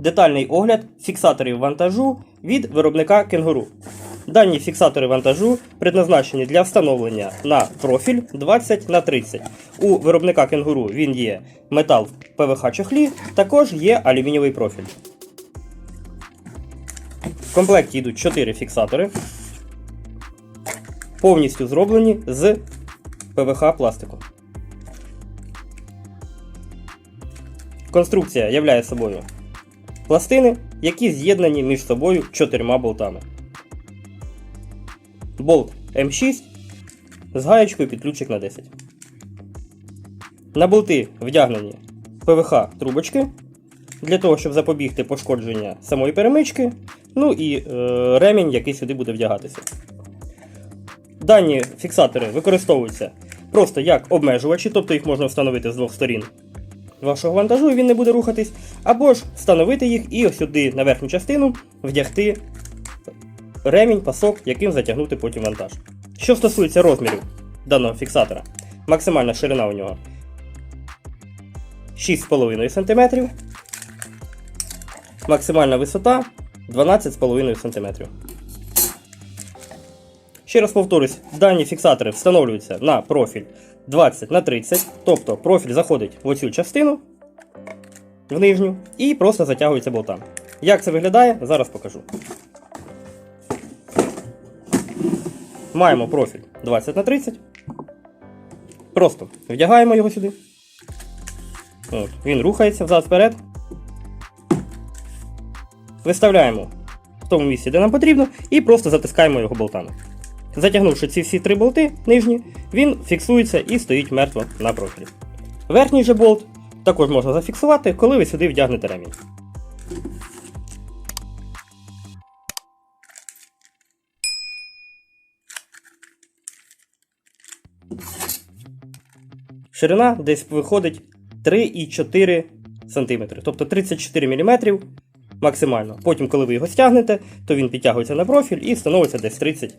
Детальний огляд фіксаторів вантажу від виробника кенгуру. Дані фіксатори вантажу предназначені для встановлення на профіль 20 на 30. У виробника кенгуру він є метал ПВХ чохлі, також є алюмінієвий профіль. В комплекті йдуть 4 фіксатори, повністю зроблені з ПВХ пластику. Конструкція являє собою пластини, які з'єднані між собою чотирма болтами. Болт М6 з гаєчкою під ключик на 10. На болти вдягнені ПВХ трубочки для того, щоб запобігти пошкодження самої перемички, ну і е, ремінь, який сюди буде вдягатися. Дані фіксатори використовуються просто як обмежувачі, тобто їх можна встановити з двох сторін вашого вантажу і він не буде рухатись, або ж встановити їх і ось сюди на верхню частину вдягти ремінь, пасок, яким затягнути потім вантаж. Що стосується розмірів даного фіксатора, максимальна ширина у нього 6,5 см, максимальна висота 12,5 см. Ще раз повторюсь, дані фіксатори встановлюються на профіль 20 на 30, тобто профіль заходить в оцю частину в нижню і просто затягується болтами. Як це виглядає, зараз покажу. Маємо профіль 20 на 30. Просто вдягаємо його сюди. От, він рухається взад вперед. Виставляємо в тому місці, де нам потрібно, і просто затискаємо його болтами. Затягнувши ці всі три болти нижні, він фіксується і стоїть мертво на профілі. Верхній же болт також можна зафіксувати, коли ви сюди вдягнете ремінь. Ширина десь виходить 3,4 см, тобто 34 мм максимально. Потім, коли ви його стягнете, то він підтягується на профіль і становиться десь 30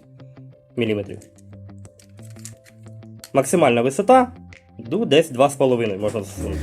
мм. Максимальна висота десь 2,5 можна засунути.